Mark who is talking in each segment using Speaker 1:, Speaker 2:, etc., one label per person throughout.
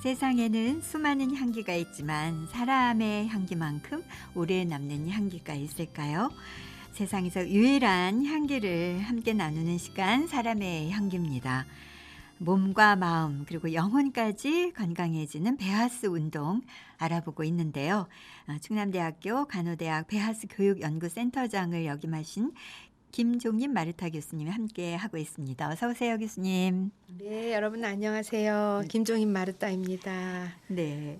Speaker 1: 세상에는 수많은 향기가 있지만 사람의 향기만큼 오래 남는 향기가 있을까요? 세상에서 유일한 향기를 함께 나누는 시간 사람의 향기입니다. 몸과 마음 그리고 영혼까지 건강해지는 배하스 운동 알아보고 있는데요. 아, 충남대학교 간호대학 배하스 교육연구센터장을 역임하신 김종림 마르타 교수님이 함께 하고 있습니다. 어서 오세요, 교수님.
Speaker 2: 네, 여러분 안녕하세요. 김종인 마르따입니다.
Speaker 1: 네.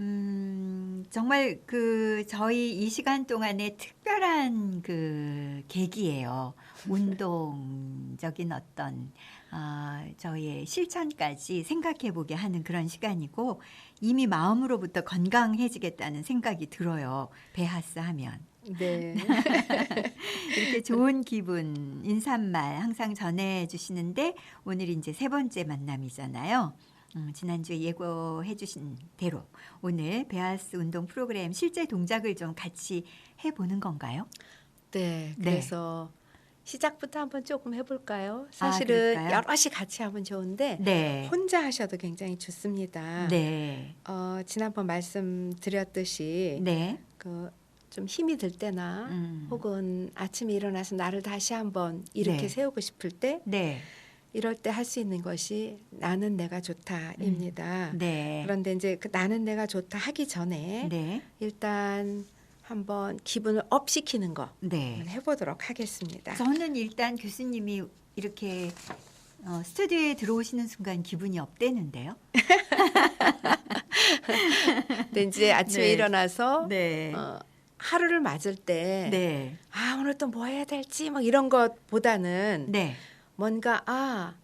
Speaker 1: 음, 정말 그 저희 이 시간 동안에 특별한 그 계기예요. 운동적인 어떤 아, 저희의 실천까지 생각해 보게 하는 그런 시간이고 이미 마음으로부터 건강해지겠다는 생각이 들어요. 배하스 하면.
Speaker 2: 네.
Speaker 1: 이렇게 좋은 기분, 인사말 항상 전해 주시는데 오늘 이제 세 번째 만남이잖아요. 음, 지난주에 예고해 주신 대로 오늘 베아스 운동 프로그램 실제 동작을 좀 같이 해보는 건가요?
Speaker 2: 네.
Speaker 1: 네.
Speaker 2: 그래서 시작부터 한번 조금 해볼까요?
Speaker 1: 아,
Speaker 2: 사실은
Speaker 1: 그럴까요?
Speaker 2: 여럿이 같이 하면 좋은데
Speaker 1: 네.
Speaker 2: 혼자 하셔도 굉장히 좋습니다.
Speaker 1: 네.
Speaker 2: 어, 지난번 말씀드렸듯이
Speaker 1: 네.
Speaker 2: 그 좀 힘이 들 때나
Speaker 1: 음.
Speaker 2: 혹은 아침에 일어나서 나를 다시 한번 이렇게
Speaker 1: 네.
Speaker 2: 세우고 싶을 때
Speaker 1: 네.
Speaker 2: 이럴 때 할 수 있는 것이 나는 내가 좋다입니다.
Speaker 1: 네.
Speaker 2: 그런데 이제 그 나는 내가 좋다 하기 전에
Speaker 1: 네.
Speaker 2: 일단 한번 기분을 업 시키는 거
Speaker 1: 네.
Speaker 2: 해보도록 하겠습니다.
Speaker 1: 저는 일단 교수님이 이렇게 어, 스튜디오에 들어오시는 순간 기분이 업되는데요.
Speaker 2: 근데 이제 아침에
Speaker 1: 네.
Speaker 2: 일어나서
Speaker 1: 네.
Speaker 2: 어, 하루를 맞을 때,
Speaker 1: 네.
Speaker 2: 아 오늘 또 뭐 해야 될지 막 이런 것보다는
Speaker 1: 네.
Speaker 2: 뭔가 아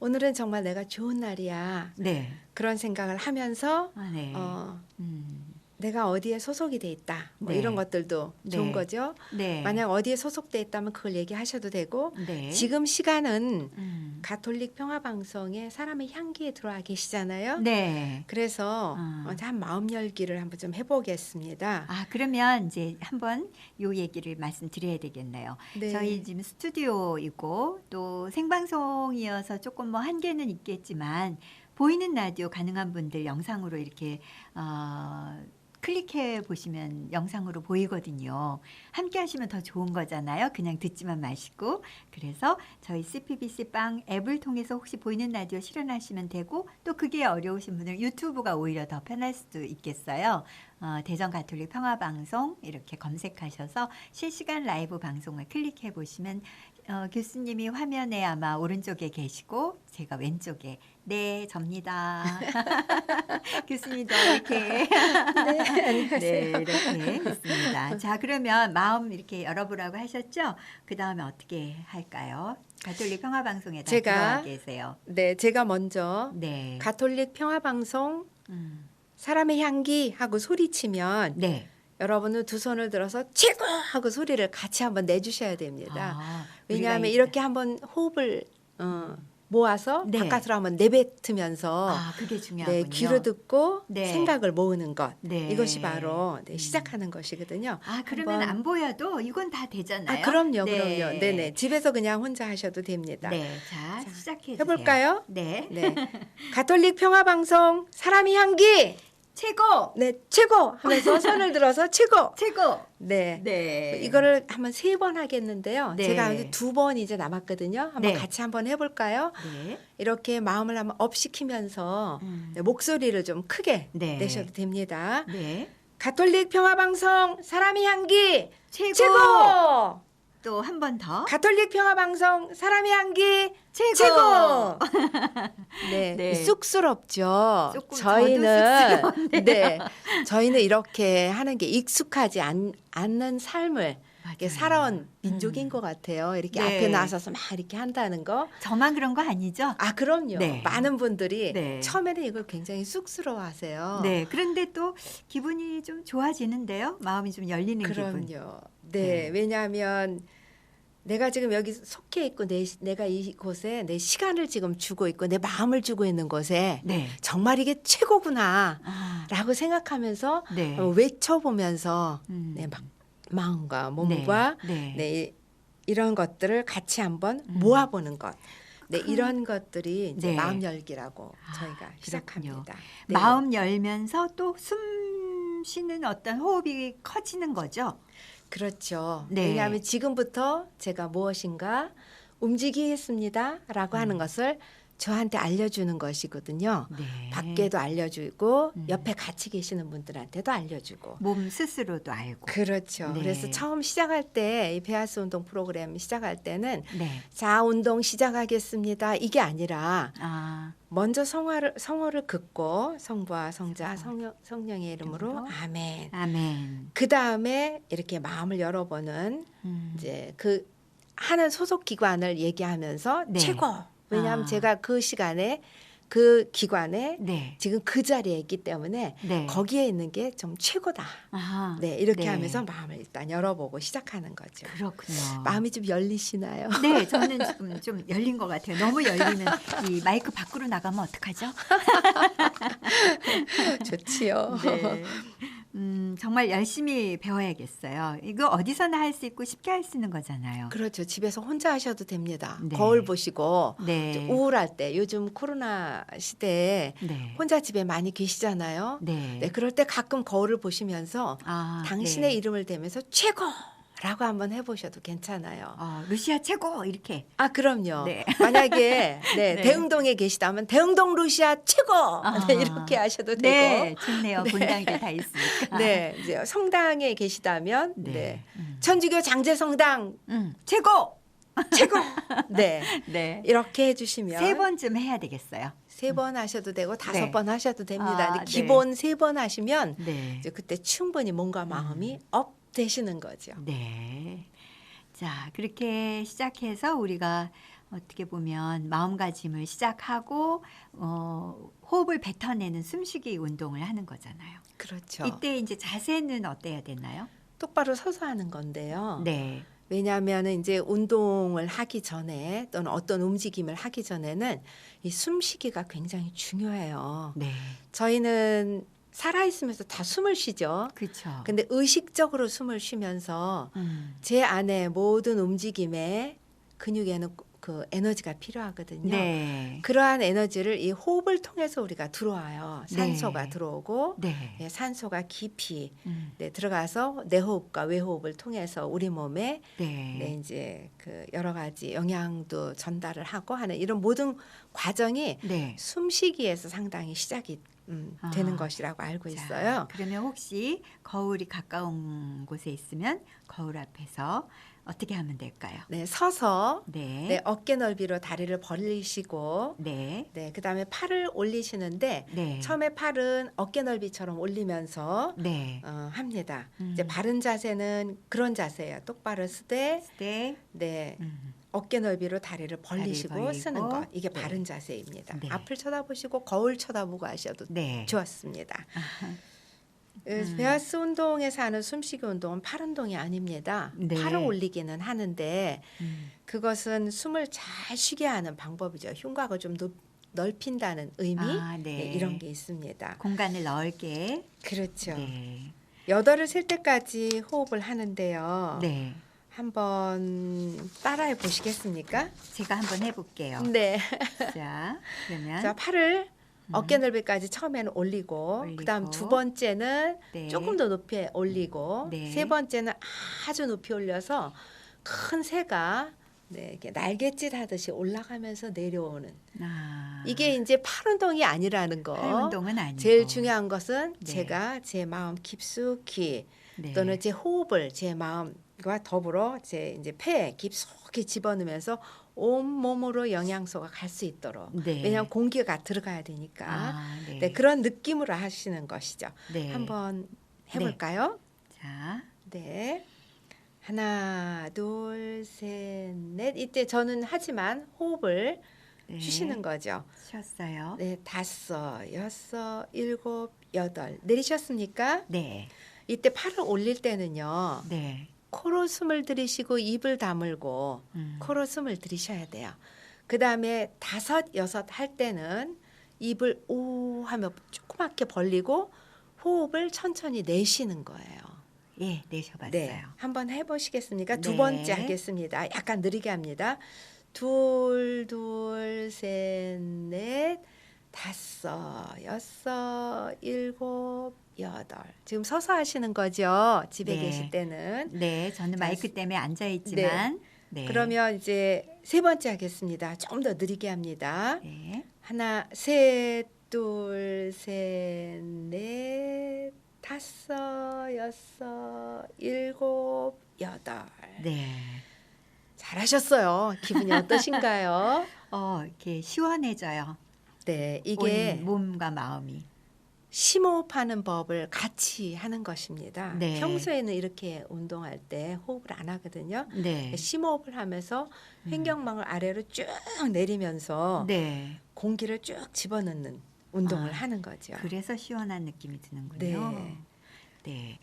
Speaker 2: 오늘은 정말 내가 좋은 날이야
Speaker 1: 네.
Speaker 2: 그런 생각을 하면서
Speaker 1: 아, 네.
Speaker 2: 어,
Speaker 1: 음.
Speaker 2: 내가 어디에 소속이 돼 있다 뭐
Speaker 1: 네.
Speaker 2: 이런 것들도 좋은
Speaker 1: 네.
Speaker 2: 거죠.
Speaker 1: 네.
Speaker 2: 만약 어디에 소속돼 있다면 그걸 얘기하셔도 되고
Speaker 1: 네.
Speaker 2: 지금 시간은
Speaker 1: 음.
Speaker 2: 가톨릭 평화 방송에 사람의 향기에 들어와 계시잖아요.
Speaker 1: 네.
Speaker 2: 그래서
Speaker 1: 아.
Speaker 2: 어, 한 마음 열기를 한번 좀 해보겠습니다.
Speaker 1: 아 그러면 이제 한번 요 얘기를 말씀드려야 되겠네요.
Speaker 2: 네.
Speaker 1: 저희 지금 스튜디오이고 또 생방송이어서 조금 뭐 한계는 있겠지만 보이는 라디오 가능한 분들 영상으로 이렇게 어, 클릭해 보시면 영상으로 보이거든요. 함께 하시면 더 좋은 거잖아요. 그냥 듣지만 마시고. 그래서 저희 CPBC 빵 앱을 통해서 혹시 보이는 라디오 실현하시면 되고 또 그게 어려우신 분들 유튜브가 오히려 더 편할 수도 있겠어요. 어, 대전 가톨릭 평화방송 이렇게 검색하셔서 실시간 라이브 방송을 클릭해 보시면 어, 교수님이 화면에 아마 오른쪽에 계시고 제가 왼쪽에 네 접니다. 교수님도 이렇게 네 이렇게 있습니다. 자 그러면 마음 이렇게 열어보라고 하셨죠? 그 다음에 어떻게 할까요? 가톨릭 평화 방송에다
Speaker 2: 제가-
Speaker 1: 들어와 계세요.
Speaker 2: 네, 제가 먼저
Speaker 1: 네.
Speaker 2: 가톨릭 평화 방송
Speaker 1: 음,
Speaker 2: 사람의 향기 하고 소리치면
Speaker 1: 네.
Speaker 2: 여러분은 두 손을 들어서 최고 하고 소리를 같이 한번 내주셔야 됩니다.
Speaker 1: 아,
Speaker 2: 왜냐하면 이렇게 한번 호흡을 어, 모아서
Speaker 1: 네.
Speaker 2: 바깥으로 한번 내뱉으면서
Speaker 1: 아 그게 중요하군요.
Speaker 2: 네, 귀로 듣고
Speaker 1: 네.
Speaker 2: 생각을 모으는 것
Speaker 1: 네.
Speaker 2: 이것이 바로 네,
Speaker 1: 음.
Speaker 2: 시작하는 것이거든요.
Speaker 1: 아 그러면
Speaker 2: 한번-
Speaker 1: 안 보여도 이건 다 되잖아요.
Speaker 2: 아, 그럼요,
Speaker 1: 네.
Speaker 2: 그럼요. 네네. 집에서 그냥 혼자 하셔도 됩니다.
Speaker 1: 네, 자,
Speaker 2: 자,
Speaker 1: 시작해
Speaker 2: 해볼까요?
Speaker 1: 네,
Speaker 2: 네. 가톨릭 평화 방송 사람의 향기
Speaker 1: 최고,
Speaker 2: 네 최고 하면서 손을 들어서 최고
Speaker 1: 최고.
Speaker 2: 네.
Speaker 1: 네,
Speaker 2: 이거를 한번 세 번 하겠는데요.
Speaker 1: 네.
Speaker 2: 제가 아직 두 번 이제 남았거든요. 한번
Speaker 1: 네.
Speaker 2: 같이 한번 해 볼까요?
Speaker 1: 네,
Speaker 2: 이렇게 마음을 한번 업 시키면서
Speaker 1: 음.
Speaker 2: 네, 목소리를 좀 크게
Speaker 1: 네.
Speaker 2: 내셔도 됩니다.
Speaker 1: 네,
Speaker 2: 가톨릭 평화방송 사람의 향기
Speaker 1: 최고.
Speaker 2: 최고!
Speaker 1: 또 한 번 더.
Speaker 2: 가톨릭 평화 방송 사람의 향기
Speaker 1: 최고.
Speaker 2: 최고! 네,
Speaker 1: 네.
Speaker 2: 쑥스럽죠. 저희는 네, 저희는 이렇게 하는 게 익숙하지 않, 않는 삶을 이렇게. 살아온 민족인
Speaker 1: 음.
Speaker 2: 것 같아요. 이렇게
Speaker 1: 네.
Speaker 2: 앞에 나서서 막 이렇게 한다는 거.
Speaker 1: 저만 그런 거 아니죠?
Speaker 2: 아, 그럼요.
Speaker 1: 네.
Speaker 2: 많은 분들이
Speaker 1: 네.
Speaker 2: 처음에는 이걸 굉장히 쑥스러워 하세요.
Speaker 1: 네, 그런데 또 기분이 좀 좋아지는데요. 마음이 좀 열리는 기분.
Speaker 2: 그럼요.
Speaker 1: 네.
Speaker 2: 네, 왜냐하면 내가 지금 여기 속해 있고 내, 내가 이곳에 내 시간을 지금 주고 있고 내 마음을 주고 있는 곳에
Speaker 1: 네,
Speaker 2: 정말 이게 최고구나.
Speaker 1: 아,
Speaker 2: 라고 생각하면서
Speaker 1: 네,
Speaker 2: 어, 외쳐보면서
Speaker 1: 음.
Speaker 2: 네, 막 마음과 몸과
Speaker 1: 네, 네.
Speaker 2: 네, 이- 이런 것들을 같이 한번
Speaker 1: 음.
Speaker 2: 모아보는 것. 네, 이런 것들이 이제
Speaker 1: 네.
Speaker 2: 마음 열기라고
Speaker 1: 아,
Speaker 2: 저희가
Speaker 1: 그렇군요.
Speaker 2: 시작합니다. 네.
Speaker 1: 마음 열면서 또 숨 쉬는 어떤 호흡이 커지는 거죠.
Speaker 2: 그렇죠.
Speaker 1: 네.
Speaker 2: 왜냐하면 지금부터 제가 무엇인가 움직이겠습니다라고 하는
Speaker 1: 음.
Speaker 2: 것을 저한테 알려주는 것이거든요.
Speaker 1: 네.
Speaker 2: 밖에도 알려주고
Speaker 1: 음.
Speaker 2: 옆에 같이 계시는 분들한테도 알려주고.
Speaker 1: 몸 스스로도 알고.
Speaker 2: 그렇죠.
Speaker 1: 네.
Speaker 2: 그래서 처음 시작할 때이 베아스 운동 프로그램 시작할 때는
Speaker 1: 네.
Speaker 2: 자 운동 시작하겠습니다. 이게 아니라
Speaker 1: 아,
Speaker 2: 먼저 성화를 성호를 긋고 성부와 성자. 성령, 성령의 이름으로
Speaker 1: 이름으로.
Speaker 2: 아멘.
Speaker 1: 아멘.
Speaker 2: 그 다음에 이렇게 마음을 열어보는
Speaker 1: 음.
Speaker 2: 이제 그 하는 소속 기관을 얘기하면서
Speaker 1: 네.
Speaker 2: 최고. 왜냐하면
Speaker 1: 아.
Speaker 2: 제가 그 시간에 그 기관에
Speaker 1: 네.
Speaker 2: 지금 그 자리에 있기 때문에
Speaker 1: 네.
Speaker 2: 거기에 있는 게 좀 최고다.
Speaker 1: 아,
Speaker 2: 네 이렇게
Speaker 1: 네.
Speaker 2: 하면서 마음을 일단 열어보고 시작하는 거죠.
Speaker 1: 그렇군요.
Speaker 2: 마음이 좀 열리시나요?
Speaker 1: 네, 저는 지금 좀 열린 것 같아요. 너무 열리면 이 마이크 밖으로 나가면 어떡하죠?
Speaker 2: 좋지요.
Speaker 1: 네. 음, 정말 열심히 배워야겠어요. 이거 어디서나 할 수 있고 쉽게 할 수 있는 거잖아요.
Speaker 2: 그렇죠. 집에서 혼자 하셔도 됩니다.
Speaker 1: 네.
Speaker 2: 거울 보시고
Speaker 1: 네.
Speaker 2: 우울할 때 요즘 코로나 시대에
Speaker 1: 네.
Speaker 2: 혼자 집에 많이 계시잖아요.
Speaker 1: 네.
Speaker 2: 네, 그럴 때 가끔 거울을 보시면서
Speaker 1: 아,
Speaker 2: 당신의
Speaker 1: 네.
Speaker 2: 이름을 대면서 최고 라고 한번 해보셔도 괜찮아요.
Speaker 1: 어, 루시아 최고 이렇게.
Speaker 2: 아 그럼요.
Speaker 1: 네.
Speaker 2: 만약에 네,
Speaker 1: 네.
Speaker 2: 대흥동에 계시다면 대흥동 루시아 최고
Speaker 1: 아.
Speaker 2: 네, 이렇게 하셔도
Speaker 1: 네,
Speaker 2: 되고.
Speaker 1: 좋네요.
Speaker 2: 네.
Speaker 1: 분당에 다 있으니까.
Speaker 2: 네, 이제 성당에 계시다면 네.
Speaker 1: 네. 음.
Speaker 2: 천주교 장제성당
Speaker 1: 음, 최고.
Speaker 2: 최고. 네.
Speaker 1: 네.
Speaker 2: 이렇게 해주시면
Speaker 1: 세 번쯤 해야 되겠어요.
Speaker 2: 세번 하셔도 되고 다섯
Speaker 1: 네.
Speaker 2: 번 하셔도 됩니다.
Speaker 1: 아, 네.
Speaker 2: 기본 세번 하시면
Speaker 1: 네.
Speaker 2: 그때 충분히 몸과 마음이 업 되시는 거죠.
Speaker 1: 네. 자, 그렇게 시작해서 우리가 어떻게 보면 마음가짐을 시작하고 어, 호흡을 뱉어내는 숨쉬기 운동을 하는 거잖아요.
Speaker 2: 그렇죠.
Speaker 1: 이때 이제 자세는 어때야 되나요?
Speaker 2: 똑바로 서서 하는 건데요.
Speaker 1: 네.
Speaker 2: 왜냐하면 이제 운동을 하기 전에 또는 어떤 움직임을 하기 전에는 이 숨쉬기가 굉장히 중요해요.
Speaker 1: 네.
Speaker 2: 저희는 살아 있으면서 다 숨을 쉬죠.
Speaker 1: 그렇죠.
Speaker 2: 근데 의식적으로 숨을 쉬면서
Speaker 1: 음.
Speaker 2: 제 안에 모든 움직임에 근육에는 그 에너지가 필요하거든요.
Speaker 1: 네.
Speaker 2: 그러한 에너지를 이 호흡을 통해서 우리가 들어와요.
Speaker 1: 네.
Speaker 2: 산소가 들어오고
Speaker 1: 네.
Speaker 2: 네, 산소가 깊이
Speaker 1: 음.
Speaker 2: 네, 들어가서 내 호흡과 외호흡을 통해서 우리 몸에
Speaker 1: 네.
Speaker 2: 네, 이제 그 여러 가지 영양도 전달을 하고 하는 이런 모든 과정이
Speaker 1: 네.
Speaker 2: 숨쉬기에서 상당히 시작이 음,
Speaker 1: 아.
Speaker 2: 되는 것이라고 알고
Speaker 1: 자,
Speaker 2: 있어요.
Speaker 1: 그러면 혹시 거울이 가까운 곳에 있으면 거울 앞에서 어떻게 하면 될까요?
Speaker 2: 네, 서서
Speaker 1: 네.
Speaker 2: 네, 어깨 넓이로 다리를 벌리시고
Speaker 1: 네.
Speaker 2: 네, 그다음에 팔을 올리시는데
Speaker 1: 네.
Speaker 2: 처음에 팔은 어깨 넓이처럼 올리면서
Speaker 1: 네.
Speaker 2: 어, 합니다.
Speaker 1: 음.
Speaker 2: 이제 바른 자세는 그런 자세예요. 똑바로 쓰되
Speaker 1: 네.
Speaker 2: 네,
Speaker 1: 음.
Speaker 2: 어깨 넓이로 다리를 벌리시고
Speaker 1: 벌리고,
Speaker 2: 쓰는 것 이게
Speaker 1: 네.
Speaker 2: 바른 자세입니다.
Speaker 1: 네.
Speaker 2: 앞을 쳐다보시고 거울 쳐다보고 하셔도
Speaker 1: 네.
Speaker 2: 좋았습니다.
Speaker 1: 아하.
Speaker 2: 그
Speaker 1: 음.
Speaker 2: 베아스 운동에서 하는 숨쉬기 운동은 팔 운동이 아닙니다.
Speaker 1: 네.
Speaker 2: 팔을 올리기는 하는데
Speaker 1: 음.
Speaker 2: 그것은 숨을 잘 쉬게 하는 방법이죠. 흉곽을 좀 높, 넓힌다는 의미
Speaker 1: 아, 네.
Speaker 2: 네, 이런 게 있습니다.
Speaker 1: 공간을 넓게.
Speaker 2: 그렇죠.
Speaker 1: 네.
Speaker 2: 여덟을 셀 때까지 호흡을 하는데요.
Speaker 1: 네.
Speaker 2: 한번 따라해 보시겠습니까?
Speaker 1: 제가 한번 해볼게요.
Speaker 2: 네.
Speaker 1: 자, 그러면
Speaker 2: 자, 팔을
Speaker 1: 음.
Speaker 2: 어깨 넓이까지 처음에는 올리고,
Speaker 1: 올리고.
Speaker 2: 그다음 두 번째는
Speaker 1: 네.
Speaker 2: 조금 더 높이 올리고,
Speaker 1: 네.
Speaker 2: 세 번째는 아주 높이 올려서 큰 새가 네, 이렇게 날갯짓 하듯이 올라가면서 내려오는
Speaker 1: 아,
Speaker 2: 이게 이제 팔 운동이 아니라는 거.
Speaker 1: 팔 운동은 아니고
Speaker 2: 제일 중요한 것은
Speaker 1: 네.
Speaker 2: 제가 제 마음 깊숙이
Speaker 1: 네.
Speaker 2: 또는 제 호흡을 제 마음 과 더불어 제 이제 폐에 깊숙이 집어넣으면서 온 몸으로 영양소가 갈 수 있도록
Speaker 1: 네.
Speaker 2: 왜냐하면 공기가 들어가야 되니까
Speaker 1: 아, 네.
Speaker 2: 네, 그런 느낌으로 하시는 것이죠.
Speaker 1: 네.
Speaker 2: 한번 해볼까요?
Speaker 1: 자,
Speaker 2: 네. 하나, 둘, 셋, 넷. 이때 저는 하지만 호흡을
Speaker 1: 네.
Speaker 2: 쉬시는 거죠.
Speaker 1: 쉬었어요.
Speaker 2: 네, 다섯, 여섯, 일곱, 여덟. 내리셨습니까?
Speaker 1: 네.
Speaker 2: 이때 팔을 올릴 때는요.
Speaker 1: 네.
Speaker 2: 코로 숨을 들이쉬고 입을 다물고
Speaker 1: 음.
Speaker 2: 코로 숨을 들이셔야 돼요. 그 다음에 다섯, 여섯 할 때는 입을 오 하며 조그맣게 벌리고 호흡을 천천히 내쉬는 거예요.
Speaker 1: 예, 내셔봤어요.
Speaker 2: 네, 한번 해보시겠습니까? 두
Speaker 1: 네.
Speaker 2: 번째 하겠습니다. 약간 느리게 합니다. 둘, 둘, 셋, 넷, 다섯, 여섯, 일곱, 여덟. 지금 서서 하시는 거죠? 집에
Speaker 1: 네.
Speaker 2: 계실 때는.
Speaker 1: 네, 저는
Speaker 2: 자,
Speaker 1: 마이크 때문에 앉아 있지만 네.
Speaker 2: 그러면 이제 세 번째 하겠습니다. 좀 더 느리게 합니다.
Speaker 1: 네.
Speaker 2: 하나, 셋, 둘, 셋, 넷, 다섯, 여섯, 일곱, 여덟.
Speaker 1: 네.
Speaker 2: 잘하셨어요. 기분이 어떠신가요?
Speaker 1: 어, 이렇게 시원해져요.
Speaker 2: 네, 이게
Speaker 1: 온 몸과 마음이.
Speaker 2: 심호흡하는 법을 같이 하는 것입니다.
Speaker 1: 네.
Speaker 2: 평소에는 이렇게 운동할 때 호흡을 안 하거든요.
Speaker 1: 네.
Speaker 2: 심호흡을 하면서
Speaker 1: 음.
Speaker 2: 횡격막을 아래로 쭉 내리면서
Speaker 1: 네.
Speaker 2: 공기를 쭉 집어넣는 운동을
Speaker 1: 아,
Speaker 2: 하는 거죠.
Speaker 1: 그래서 시원한 느낌이 드는군요.
Speaker 2: 네.
Speaker 1: 네.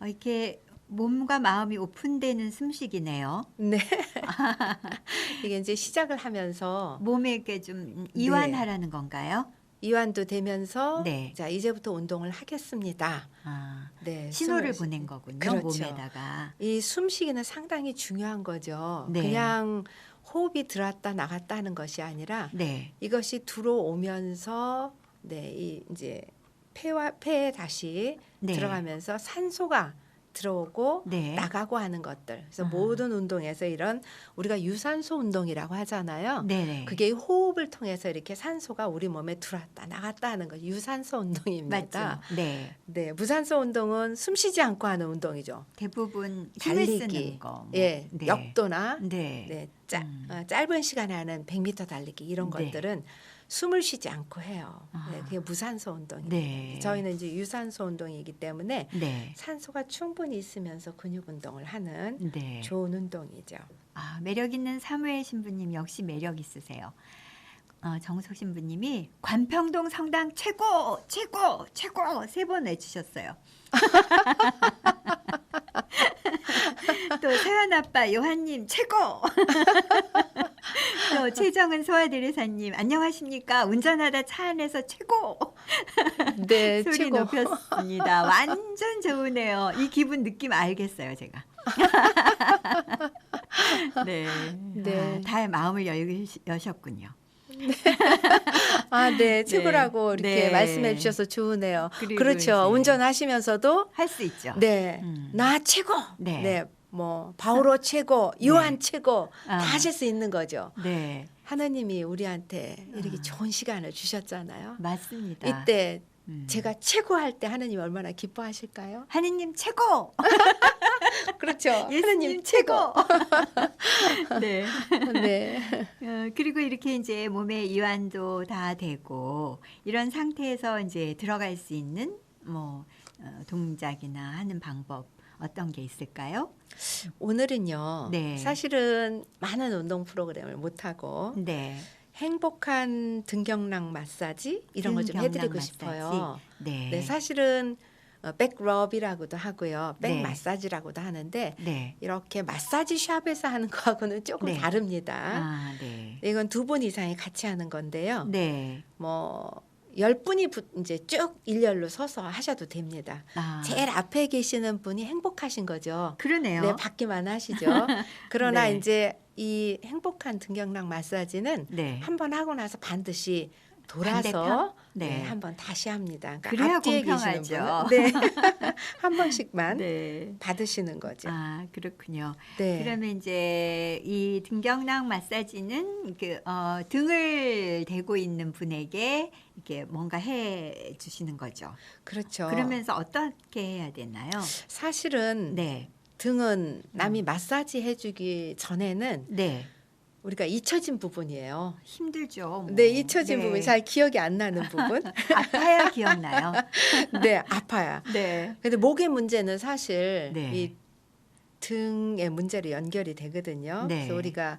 Speaker 1: 어, 이렇게 몸과 마음이 오픈되는 숨쉬기네요.
Speaker 2: 네. 이게 이제 시작을 하면서
Speaker 1: 몸에 이렇게 좀 이완하라는 건가요?
Speaker 2: 이완도 되면서
Speaker 1: 네.
Speaker 2: 자 이제부터 운동을 하겠습니다.
Speaker 1: 아,
Speaker 2: 네,
Speaker 1: 신호를
Speaker 2: 숨을
Speaker 1: 보낸 거군요.
Speaker 2: 그렇죠.
Speaker 1: 몸에다가.
Speaker 2: 이 숨쉬기는 상당히 중요한 거죠.
Speaker 1: 네.
Speaker 2: 그냥 호흡이 들어왔다 나갔다 하는 것이 아니라
Speaker 1: 네.
Speaker 2: 이것이 들어오면서 네, 이 이제 폐와 폐에 다시
Speaker 1: 네.
Speaker 2: 들어가면서 산소가 들어오고
Speaker 1: 네.
Speaker 2: 나가고 하는 것들. 그래서
Speaker 1: 아.
Speaker 2: 모든 운동에서 이런 우리가 유산소 운동이라고 하잖아요.
Speaker 1: 네네.
Speaker 2: 그게 호흡을 통해서 이렇게 산소가 우리 몸에 들어왔다 나갔다 하는 거 유산소 운동입니다.
Speaker 1: 맞죠. 네.
Speaker 2: 네, 무산소 운동은 숨쉬지 않고 하는 운동이죠.
Speaker 1: 대부분
Speaker 2: 달리기.
Speaker 1: 뭐.
Speaker 2: 예,
Speaker 1: 네.
Speaker 2: 역도나
Speaker 1: 네.
Speaker 2: 네, 짜,
Speaker 1: 음.
Speaker 2: 어, 짧은 시간에 하는 100m 달리기 이런
Speaker 1: 네.
Speaker 2: 것들은 숨을 쉬지 않고 해요.
Speaker 1: 아.
Speaker 2: 네, 그게 무산소 운동입니다.
Speaker 1: 네.
Speaker 2: 저희는 이제 유산소 운동이기 때문에
Speaker 1: 네.
Speaker 2: 산소가 충분히 있으면서 근육 운동을 하는
Speaker 1: 네.
Speaker 2: 좋은 운동이죠.
Speaker 1: 아, 매력 있는 사무엘 신부님 역시 매력 있으세요. 어, 정석 신부님이 관평동 성당 최고 최고 최고 세 번 외치셨어요. 또 세연 아빠 요한님 최고. 또 최정은 소아대리사님 안녕하십니까 운전하다 차 안에서 최고
Speaker 2: 네,
Speaker 1: 소리
Speaker 2: 최고.
Speaker 1: 높였습니다. 완전 좋으네요. 이 기분 느낌 알겠어요, 제가. 네.
Speaker 2: 네.
Speaker 1: 아, 다 마음을 열, 여셨군요.
Speaker 2: 아, 네, 최고라고 이렇게
Speaker 1: 네.
Speaker 2: 말씀해 주셔서 좋으네요. 그렇죠.
Speaker 1: 이제
Speaker 2: 운전하시면서도
Speaker 1: 할 수 있죠.
Speaker 2: 네,
Speaker 1: 음.
Speaker 2: 나 최고.
Speaker 1: 네.
Speaker 2: 네. 뭐 바오로 최고, 요한 최고
Speaker 1: 아.
Speaker 2: 다 하실 수 있는 거죠.
Speaker 1: 네,
Speaker 2: 하나님이 우리한테 이렇게
Speaker 1: 아.
Speaker 2: 좋은 시간을 주셨잖아요.
Speaker 1: 맞습니다.
Speaker 2: 이때
Speaker 1: 음.
Speaker 2: 제가 최고 할 때 하나님 얼마나 기뻐하실까요?
Speaker 1: 하느님 최고.
Speaker 2: 그렇죠.
Speaker 1: 예수님 최고. 네.
Speaker 2: 네.
Speaker 1: 어, 그리고 이렇게 이제 몸의 이완도 다 되고 이런 상태에서 이제 들어갈 수 있는 뭐 어, 동작이나 하는 방법 어떤 게 있을까요?
Speaker 2: 오늘은요.
Speaker 1: 네.
Speaker 2: 사실은 많은 운동 프로그램을 못 하고
Speaker 1: 네,
Speaker 2: 행복한 등경랑 마사지 이런 걸 좀 해드리고
Speaker 1: 마사지.
Speaker 2: 싶어요.
Speaker 1: 네,
Speaker 2: 네, 사실은 어, 백럽이라고도 하고요, 백
Speaker 1: 네.
Speaker 2: 마사지라고도 하는데
Speaker 1: 네,
Speaker 2: 이렇게 마사지 샵에서 하는 거하고는 조금
Speaker 1: 네.
Speaker 2: 다릅니다.
Speaker 1: 아, 네,
Speaker 2: 이건 두 분 이상이 같이 하는 건데요.
Speaker 1: 네,
Speaker 2: 뭐 열 분이 부- 이제 쭉 일렬로 서서 하셔도 됩니다.
Speaker 1: 아,
Speaker 2: 제일 앞에 계시는 분이 행복하신 거죠.
Speaker 1: 그러네요.
Speaker 2: 네, 받기만 하시죠. 그러나
Speaker 1: 네.
Speaker 2: 이제 이 행복한 등경랑 마사지는
Speaker 1: 네,
Speaker 2: 한번 하고 나서 반드시 돌아서? 네.
Speaker 1: 네.
Speaker 2: 한번 다시 합니다. 그러니까
Speaker 1: 그래야 공평하죠.
Speaker 2: 네. 한 번씩만
Speaker 1: 네.
Speaker 2: 받으시는 거죠.
Speaker 1: 아 그렇군요.
Speaker 2: 네.
Speaker 1: 그러면 이제 이 등경랑 마사지는 그 어, 등을 대고 있는 분에게 이렇게 뭔가 해 주시는 거죠.
Speaker 2: 그렇죠.
Speaker 1: 그러면서 어떻게 해야 되나요?
Speaker 2: 사실은
Speaker 1: 네,
Speaker 2: 등은 남이 마사지 해주기 전에는
Speaker 1: 네,
Speaker 2: 우리가 잊혀진 부분이에요.
Speaker 1: 힘들죠. 뭐.
Speaker 2: 네, 잊혀진
Speaker 1: 네.
Speaker 2: 부분, 잘 기억이 안 나는 부분.
Speaker 1: 아파야 기억나요.
Speaker 2: 네, 아파요.
Speaker 1: 네,
Speaker 2: 근데 목의 문제는 사실
Speaker 1: 네.
Speaker 2: 이 등의 문제로 연결이 되거든요.
Speaker 1: 네.
Speaker 2: 그래서 우리가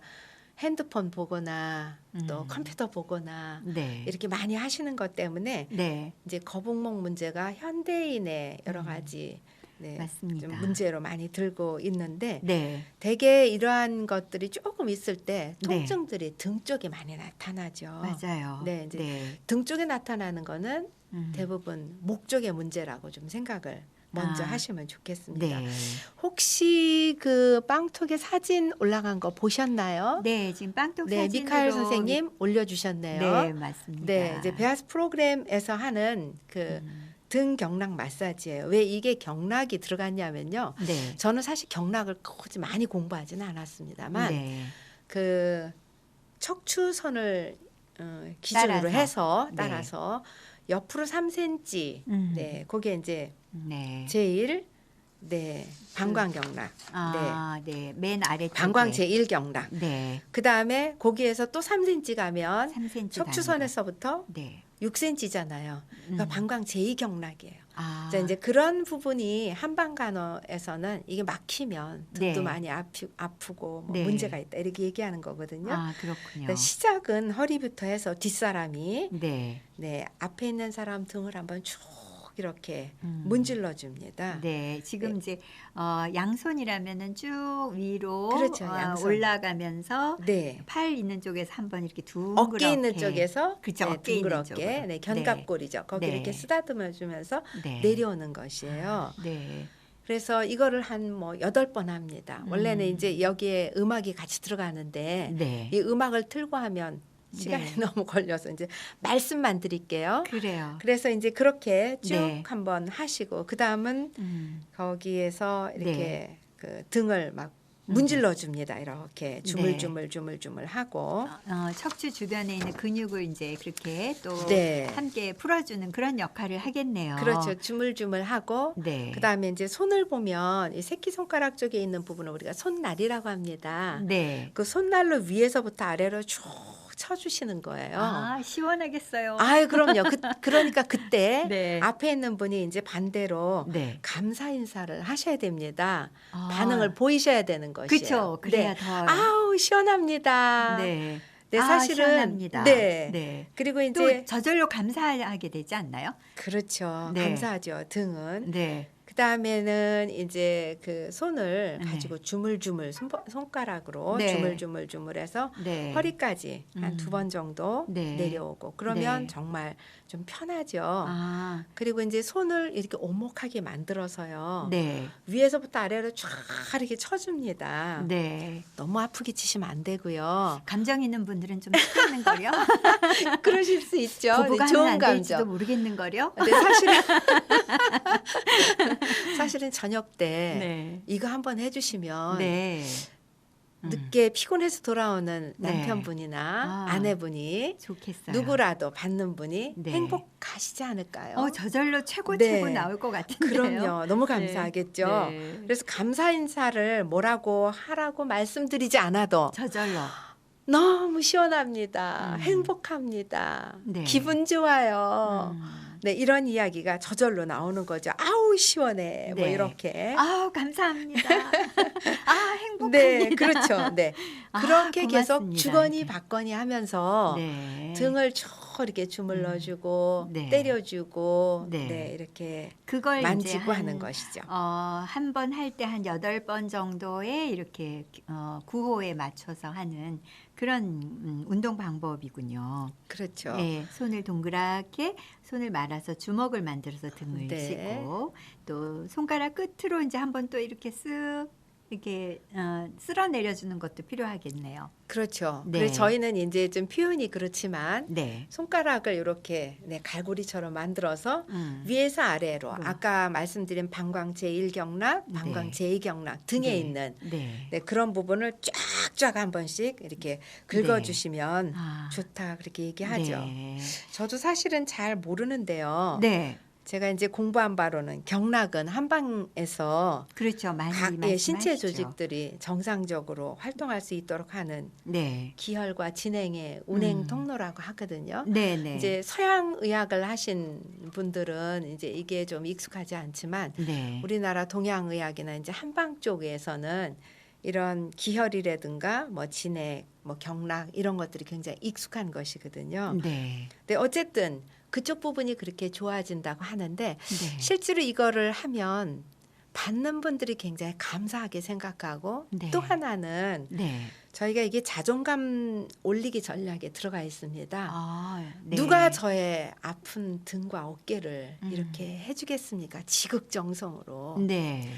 Speaker 2: 핸드폰 보거나 또
Speaker 1: 음.
Speaker 2: 컴퓨터 보거나
Speaker 1: 네,
Speaker 2: 이렇게 많이 하시는 것 때문에
Speaker 1: 네,
Speaker 2: 이제 거북목 문제가 현대인의 여러
Speaker 1: 음.
Speaker 2: 가지 네,
Speaker 1: 맞습니다.
Speaker 2: 좀 문제로 많이 들고 있는데
Speaker 1: 네,
Speaker 2: 대개 이러한 것들이 조금 있을 때
Speaker 1: 네.
Speaker 2: 통증들이 등 쪽에 많이 나타나죠.
Speaker 1: 맞아요.
Speaker 2: 네, 이제
Speaker 1: 네.
Speaker 2: 등 쪽에 나타나는 거는
Speaker 1: 음.
Speaker 2: 대부분 목 쪽의 문제라고 좀 생각을 먼저
Speaker 1: 아.
Speaker 2: 하시면 좋겠습니다.
Speaker 1: 네.
Speaker 2: 혹시 그 빵톡에 사진 올라간 거 보셨나요?
Speaker 1: 네, 지금 빵떡
Speaker 2: 네,
Speaker 1: 사진으로
Speaker 2: 미카엘 선생님 올려주셨네요.
Speaker 1: 네, 맞습니다.
Speaker 2: 네, 이제 베아스 프로그램에서 하는 그
Speaker 1: 음,
Speaker 2: 등 경락 마사지예요. 왜 이게 경락이 들어갔냐면요.
Speaker 1: 네.
Speaker 2: 저는 사실 경락을 굳이 많이 공부하지는 않았습니다만
Speaker 1: 네.
Speaker 2: 그 척추선을 어, 기준으로
Speaker 1: 따라서.
Speaker 2: 해서
Speaker 1: 네.
Speaker 2: 따라서 옆으로 3cm
Speaker 1: 음,
Speaker 2: 네, 거기에 이제
Speaker 1: 네.
Speaker 2: 제1 네, 방광경락.
Speaker 1: 아, 네. 맨 아래
Speaker 2: 방광 제1 경락.
Speaker 1: 네.
Speaker 2: 그다음에 거기에서 또 3cm 가면
Speaker 1: 3cm
Speaker 2: 척추선에서부터
Speaker 1: 네.
Speaker 2: 6cm잖아요. 그러니까
Speaker 1: 음.
Speaker 2: 방광 제2경락이에요.
Speaker 1: 아,
Speaker 2: 자, 이제 그런 부분이 한방간호에서는 이게 막히면 등도
Speaker 1: 네.
Speaker 2: 많이 아프, 아프고 뭐
Speaker 1: 네.
Speaker 2: 문제가 있다 이렇게 얘기하는 거거든요.
Speaker 1: 아, 그렇군요.
Speaker 2: 그러니까 시작은 허리부터 해서 뒷사람이
Speaker 1: 네.
Speaker 2: 네 앞에 있는 사람 등을 한번 쭉 이렇게
Speaker 1: 음.
Speaker 2: 문질러 줍니다.
Speaker 1: 네, 지금 이제 어, 양손이라면은 쭉 위로
Speaker 2: 그렇죠,
Speaker 1: 어. 올라가면서
Speaker 2: 네.
Speaker 1: 팔 있는 쪽에서 한번 이렇게 둥그렇게
Speaker 2: 어깨 있는 쪽에서
Speaker 1: 그쵸,
Speaker 2: 네,
Speaker 1: 어깨
Speaker 2: 둥그렇게
Speaker 1: 쪽으로.
Speaker 2: 네, 견갑골이죠. 거기
Speaker 1: 네.
Speaker 2: 이렇게 쓰다듬어 주면서
Speaker 1: 네.
Speaker 2: 내려오는 것이에요.
Speaker 1: 네.
Speaker 2: 그래서 이거를 한 뭐 여덟 번 합니다. 원래는
Speaker 1: 음.
Speaker 2: 이제 여기에 음악이 같이 들어가는데
Speaker 1: 네.
Speaker 2: 이 음악을 틀고 하면 시간이
Speaker 1: 네.
Speaker 2: 너무 걸려서 이제 말씀만 드릴게요.
Speaker 1: 그래요.
Speaker 2: 그래서 이제 그렇게 쭉
Speaker 1: 네.
Speaker 2: 한번 하시고 그 다음은
Speaker 1: 음.
Speaker 2: 거기에서 이렇게
Speaker 1: 네.
Speaker 2: 그 등을 막 문질러 줍니다. 이렇게
Speaker 1: 네.
Speaker 2: 주물주물 주물주물 하고
Speaker 1: 어, 척추 주변에 있는 근육을 이제 그렇게 또
Speaker 2: 네.
Speaker 1: 함께 풀어주는 그런 역할을 하겠네요.
Speaker 2: 그렇죠. 주물주물 하고
Speaker 1: 네.
Speaker 2: 그다음에 이제 손을 보면 이 새끼 손가락 쪽에 있는 부분을 우리가 손날이라고 합니다.
Speaker 1: 네.
Speaker 2: 그 손날로 위에서부터 아래로 쭉 쳐주시는 거예요.
Speaker 1: 아 시원하겠어요.
Speaker 2: 아유 그럼요. 그, 그러니까 그때
Speaker 1: 네.
Speaker 2: 앞에 있는 분이 이제 반대로
Speaker 1: 네.
Speaker 2: 감사 인사를 하셔야 됩니다.
Speaker 1: 아,
Speaker 2: 반응을 보이셔야 되는 것이에요.
Speaker 1: 그렇죠. 그래야
Speaker 2: 네.
Speaker 1: 더.
Speaker 2: 아우 시원합니다.
Speaker 1: 네.
Speaker 2: 네,
Speaker 1: 아,
Speaker 2: 사실은
Speaker 1: 시원합니다.
Speaker 2: 네.
Speaker 1: 네.
Speaker 2: 그리고
Speaker 1: 또
Speaker 2: 이제
Speaker 1: 저절로 감사하게 되지 않나요?
Speaker 2: 그렇죠.
Speaker 1: 네.
Speaker 2: 감사하죠. 등은
Speaker 1: 네.
Speaker 2: 그 다음에는 이제 그 손을
Speaker 1: 네.
Speaker 2: 가지고 주물주물 손, 손가락으로
Speaker 1: 네.
Speaker 2: 주물주물 주물해서
Speaker 1: 네.
Speaker 2: 허리까지 한
Speaker 1: 음.
Speaker 2: 두번 정도
Speaker 1: 네.
Speaker 2: 내려오고 그러면
Speaker 1: 네.
Speaker 2: 정말 좀 편하죠.
Speaker 1: 아,
Speaker 2: 그리고 이제 손을 이렇게 오목하게 만들어서요.
Speaker 1: 네.
Speaker 2: 위에서부터 아래로 쫙 이렇게 쳐줍니다.
Speaker 1: 네.
Speaker 2: 너무 아프게 치시면 안 되고요.
Speaker 1: 감정 있는 분들은 좀 시키는 거요.
Speaker 2: 그러실 수 있죠.
Speaker 1: 부부가
Speaker 2: 네, 좋은 감정.
Speaker 1: 모르겠는 거요.
Speaker 2: 근데 사실은 사실은 저녁 때
Speaker 1: 네.
Speaker 2: 이거 한번 해주시면
Speaker 1: 네. 음,
Speaker 2: 늦게 피곤해서 돌아오는
Speaker 1: 네.
Speaker 2: 남편분이나
Speaker 1: 아.
Speaker 2: 아내분이
Speaker 1: 좋겠어요.
Speaker 2: 누구라도 받는 분이
Speaker 1: 네.
Speaker 2: 행복하시지 않을까요?
Speaker 1: 어 저절로 최고
Speaker 2: 네.
Speaker 1: 최고 나올 것 같은데요.
Speaker 2: 그럼요. 너무 감사하겠죠.
Speaker 1: 네.
Speaker 2: 그래서 감사 인사를 뭐라고 하라고 말씀드리지 않아도
Speaker 1: 저절로.
Speaker 2: 너무 시원합니다.
Speaker 1: 음.
Speaker 2: 행복합니다.
Speaker 1: 네.
Speaker 2: 기분 좋아요.
Speaker 1: 음.
Speaker 2: 네, 이런 이야기가 저절로 나오는 거죠. 아우 시원해. 뭐
Speaker 1: 네.
Speaker 2: 이렇게.
Speaker 1: 아우 감사합니다. 아 행복합니다.
Speaker 2: 네, 그렇죠. 네.
Speaker 1: 아,
Speaker 2: 그렇게 계속
Speaker 1: 고맙습니다.
Speaker 2: 주거니. 받거니 하면서
Speaker 1: 네.
Speaker 2: 등을 쭉 이렇게 주물러주고
Speaker 1: 네.
Speaker 2: 때려주고
Speaker 1: 네.
Speaker 2: 네. 이렇게
Speaker 1: 그걸
Speaker 2: 만지고
Speaker 1: 한,
Speaker 2: 하는 것이죠.
Speaker 1: 어, 한 번 할 때 한 여덟 번 정도의 이렇게 어, 구호에 맞춰서 하는 그런 음, 운동 방법이군요.
Speaker 2: 그렇죠.
Speaker 1: 네, 손을 동그랗게 손을 말아서 주먹을 만들어서 등을
Speaker 2: 네.
Speaker 1: 치고 또 손가락 끝으로 이제 한번 또 이렇게 쓱 이렇게 어, 쓸어 내려주는 것도 필요하겠네요.
Speaker 2: 그렇죠.
Speaker 1: 네.
Speaker 2: 그래서 저희는 이제 좀 표현이 그렇지만
Speaker 1: 네.
Speaker 2: 손가락을 이렇게 네, 갈고리처럼 만들어서
Speaker 1: 음.
Speaker 2: 위에서 아래로
Speaker 1: 음.
Speaker 2: 아까 말씀드린 방광 제1경락, 방광
Speaker 1: 네.
Speaker 2: 제2경락 등에
Speaker 1: 네.
Speaker 2: 있는
Speaker 1: 네.
Speaker 2: 네, 그런 부분을 쫙쫙 한 번씩 이렇게 긁어주시면
Speaker 1: 아,
Speaker 2: 좋다 그렇게 얘기하죠.
Speaker 1: 네.
Speaker 2: 저도 사실은 잘 모르는데요.
Speaker 1: 네.
Speaker 2: 제가 이제 공부한 바로는 경락은 한방에서
Speaker 1: 그렇죠. 많이
Speaker 2: 각 예, 신체. 조직들이 정상적으로 활동할 수 있도록 하는
Speaker 1: 네.
Speaker 2: 기혈과 진행의 운행
Speaker 1: 음.
Speaker 2: 통로라고 하거든요.
Speaker 1: 네, 네.
Speaker 2: 이제 서양 의학을 하신 분들은 이제 이게 좀 익숙하지 않지만
Speaker 1: 네.
Speaker 2: 우리나라 동양 의학이나 이제 한방 쪽에서는 이런 기혈이라든가 뭐 진액, 뭐 경락 이런 것들이 굉장히 익숙한 것이거든요.
Speaker 1: 네.
Speaker 2: 근데 어쨌든 그쪽 부분이 그렇게 좋아진다고 하는데
Speaker 1: 네.
Speaker 2: 실제로 이거를 하면 받는 분들이 굉장히 감사하게 생각하고
Speaker 1: 네.
Speaker 2: 또 하나는
Speaker 1: 네.
Speaker 2: 저희가 이게 자존감 올리기 전략에 들어가 있습니다.
Speaker 1: 아, 네.
Speaker 2: 누가 저의 아픈 등과 어깨를
Speaker 1: 음.
Speaker 2: 이렇게 해주겠습니까? 지극정성으로.
Speaker 1: 네.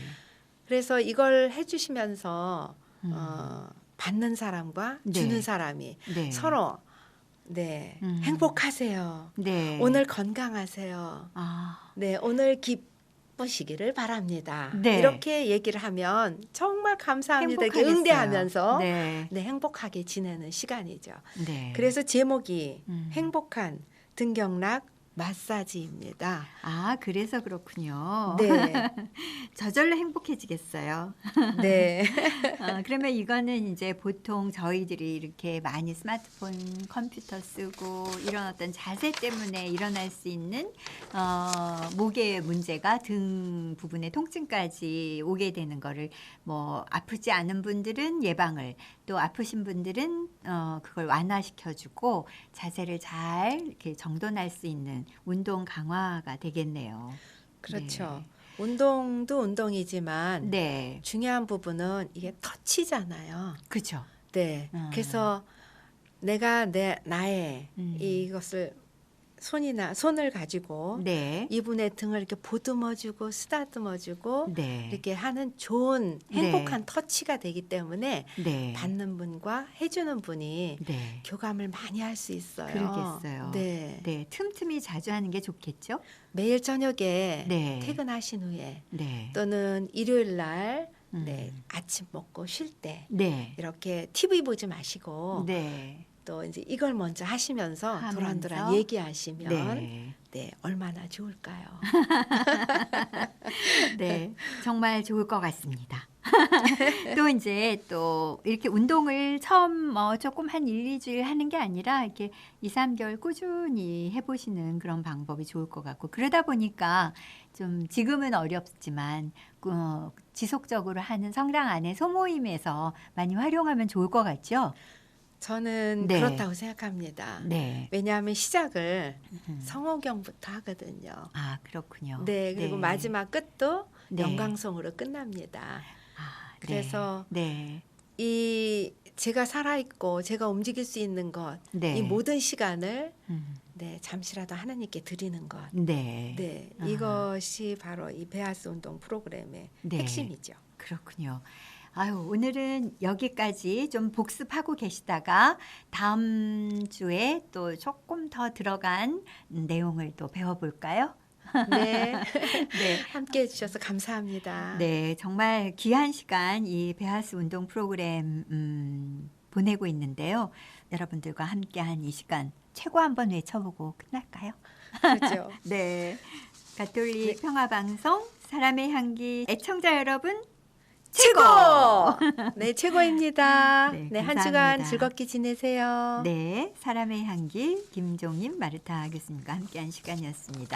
Speaker 2: 그래서 이걸 해주시면서
Speaker 1: 음.
Speaker 2: 어, 받는 사람과
Speaker 1: 네.
Speaker 2: 주는 사람이
Speaker 1: 네.
Speaker 2: 서로 네
Speaker 1: 음.
Speaker 2: 행복하세요.
Speaker 1: 네.
Speaker 2: 오늘 건강하세요.
Speaker 1: 아,
Speaker 2: 네 오늘 기쁘시기를 바랍니다.
Speaker 1: 네.
Speaker 2: 이렇게 얘기를 하면 정말 감사합니다. 이렇게
Speaker 1: 행복하겠어요.
Speaker 2: 응대하면서 네.
Speaker 1: 네.
Speaker 2: 행복하게 지내는 시간이죠.
Speaker 1: 네.
Speaker 2: 그래서 제목이
Speaker 1: 음.
Speaker 2: 행복한 등경락 마사지입니다.
Speaker 1: 아, 그래서 그렇군요.
Speaker 2: 네,
Speaker 1: 저절로 행복해지겠어요.
Speaker 2: 네,
Speaker 1: 어, 그러면 이거는 이제 보통 저희들이 이렇게 많이 스마트폰, 컴퓨터 쓰고 이런 어떤 자세 때문에 일어날 수 있는 어, 목의 문제가 등 부분의 통증까지 오게 되는 거를 뭐 아프지 않은 분들은 예방을 또 아프신 분들은 어, 그걸 완화시켜주고 자세를 잘 이렇게 정돈할 수 있는 운동 강화가 되겠네요.
Speaker 2: 그렇죠. 운동도 운동이지만
Speaker 1: 네,
Speaker 2: 중요한 부분은 이게 터치잖아요.
Speaker 1: 그렇죠.
Speaker 2: 네.
Speaker 1: 음.
Speaker 2: 그래서 내가 내 나의
Speaker 1: 음.
Speaker 2: 이것을 손이나 손을 가지고
Speaker 1: 네,
Speaker 2: 이분의 등을 이렇게 보듬어주고 쓰다듬어주고
Speaker 1: 네,
Speaker 2: 이렇게 하는 좋은
Speaker 1: 네.
Speaker 2: 행복한 터치가 되기 때문에
Speaker 1: 네,
Speaker 2: 받는 분과 해주는 분이
Speaker 1: 네.
Speaker 2: 교감을 많이 할 수 있어요.
Speaker 1: 그러겠어요.
Speaker 2: 네.
Speaker 1: 네, 틈틈이 자주 하는 게 좋겠죠?
Speaker 2: 매일 저녁에
Speaker 1: 네.
Speaker 2: 퇴근하신 후에
Speaker 1: 네.
Speaker 2: 또는 일요일 날
Speaker 1: 음.
Speaker 2: 네, 아침 먹고 쉴 때
Speaker 1: 네.
Speaker 2: 이렇게 TV 보지 마시고
Speaker 1: 네.
Speaker 2: 또 이제 이걸 먼저 하시면서
Speaker 1: 하면서.
Speaker 2: 도란도란 얘기하시면 네.
Speaker 1: 네.
Speaker 2: 얼마나 좋을까요?
Speaker 1: 네. 정말 좋을 것 같습니다. 또 이제 또 이렇게 운동을 처음 뭐 조금 한 1, 2주일 하는 게 아니라 이렇게 2, 3개월 꾸준히 해 보시는 그런 방법이 좋을 것 같고 그러다 보니까 좀 지금은 어렵지만 어, 지속적으로 하는 성당 안에 소모임에서 많이 활용하면 좋을 것 같죠?
Speaker 2: 저는
Speaker 1: 네.
Speaker 2: 그렇다고 생각합니다.
Speaker 1: 네.
Speaker 2: 왜냐하면 시작을
Speaker 1: 음.
Speaker 2: 성호경부터 하거든요.
Speaker 1: 아, 그렇군요.
Speaker 2: 네, 그리고 마지막 끝도
Speaker 1: 네.
Speaker 2: 영광송으로 끝납니다.
Speaker 1: 아, 네.
Speaker 2: 그래서
Speaker 1: 네.
Speaker 2: 이 제가 살아 있고 제가 움직일 수 있는 것,
Speaker 1: 네.
Speaker 2: 이 모든 시간을
Speaker 1: 음.
Speaker 2: 네 잠시라도 하나님께 드리는 것,
Speaker 1: 네.
Speaker 2: 네
Speaker 1: 아.
Speaker 2: 이것이 바로 이 베아스 운동 프로그램의
Speaker 1: 네.
Speaker 2: 핵심이죠.
Speaker 1: 그렇군요. 아유, 오늘은 여기까지 좀 복습하고 계시다가 다음 주에 또 조금 더 들어간 내용을 또 배워볼까요?
Speaker 2: 네,
Speaker 1: 네.
Speaker 2: 함께 해주셔서 감사합니다.
Speaker 1: 네, 정말 귀한 시간 이 베하스 운동 프로그램 음, 보내고 있는데요. 여러분들과 함께 한 이 시간 최고 한번 외쳐보고 끝날까요?
Speaker 2: 그렇죠.
Speaker 1: 네. 가톨릭 평화방송 사람의 향기 애청자 여러분
Speaker 2: 최고! 네, 최고입니다.
Speaker 1: 네,
Speaker 2: 네, 한. 주간 즐겁게 지내세요.
Speaker 1: 네, 사람의 향기 김종임 마르타 교수님과 함께한 시간이었습니다.